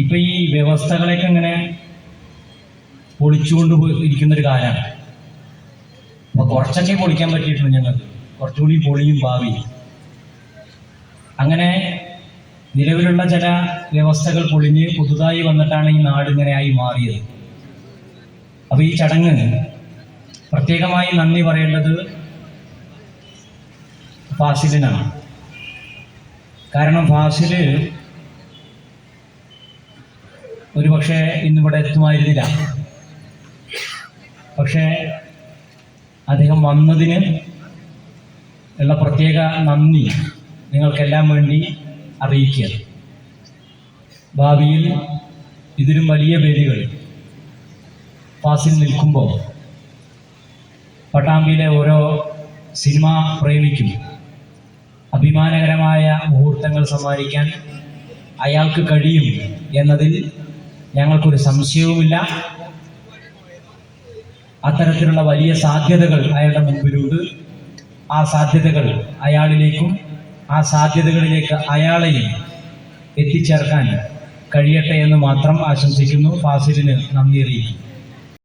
ഇപ്പൊ ഈ വ്യവസ്ഥകളെയൊക്കെ ഇങ്ങനെ പൊളിച്ചുകൊണ്ട് ഇരിക്കുന്ന ഇരിക്കുന്നൊരു കാലമാണ്. അപ്പൊ കുറച്ചൊക്കെ പൊളിക്കാൻ പറ്റിയിട്ടുണ്ട് ഞങ്ങൾക്ക് കുറച്ചുകൂടി പൊളിയും ഭാവി അങ്ങനെ നിലവിലുള്ള ചില വ്യവസ്ഥകൾ പൊളിഞ്ഞ് പുതുതായി വന്നിട്ടാണ് ഈ നാട് ഇങ്ങനെയായി മാറിയത്. അപ്പൊ ഈ ചടങ്ങ് പ്രത്യേകമായി നന്ദി പറയേണ്ടത് ഫാസിലിനാണ്. കാരണം ഫാസിൽ ഒരു പക്ഷേ ഇന്നിവിടെ എത്തുമായിരുന്നില്ല. പക്ഷേ അദ്ദേഹം വന്നതിന് ഉള്ള പ്രത്യേക നന്ദി നിങ്ങൾക്കെല്ലാം വേണ്ടി അറിയിക്കുക ഭാവിയിൽ ഇതിലും വലിയ പേരുകൾ പാസിൽ നിൽക്കുമ്പോൾ പട്ടാമ്പിയിലെ ഓരോ സിനിമ പ്രേമിക്കും അഭിമാനകരമായ മുഹൂർത്തങ്ങൾ സമ്മാനിക്കാൻ അയാൾക്ക് കഴിയും എന്നതിൽ ഞങ്ങൾക്കൊരു സംശയവുമില്ല. അത്തരത്തിലുള്ള വലിയ സാധ്യതകൾ അയാളുടെ മുമ്പിലുണ്ട് ആ സാധ്യതകൾ അയാളിലേക്കും ആ സാധ്യതകളിലേക്ക് അയാളെയും എത്തിച്ചേർക്കാൻ കഴിയട്ടെ എന്ന് മാത്രം ആശംസിക്കുന്നു. ഫാസിലിന് നന്ദി അറിയിക്കുന്നു.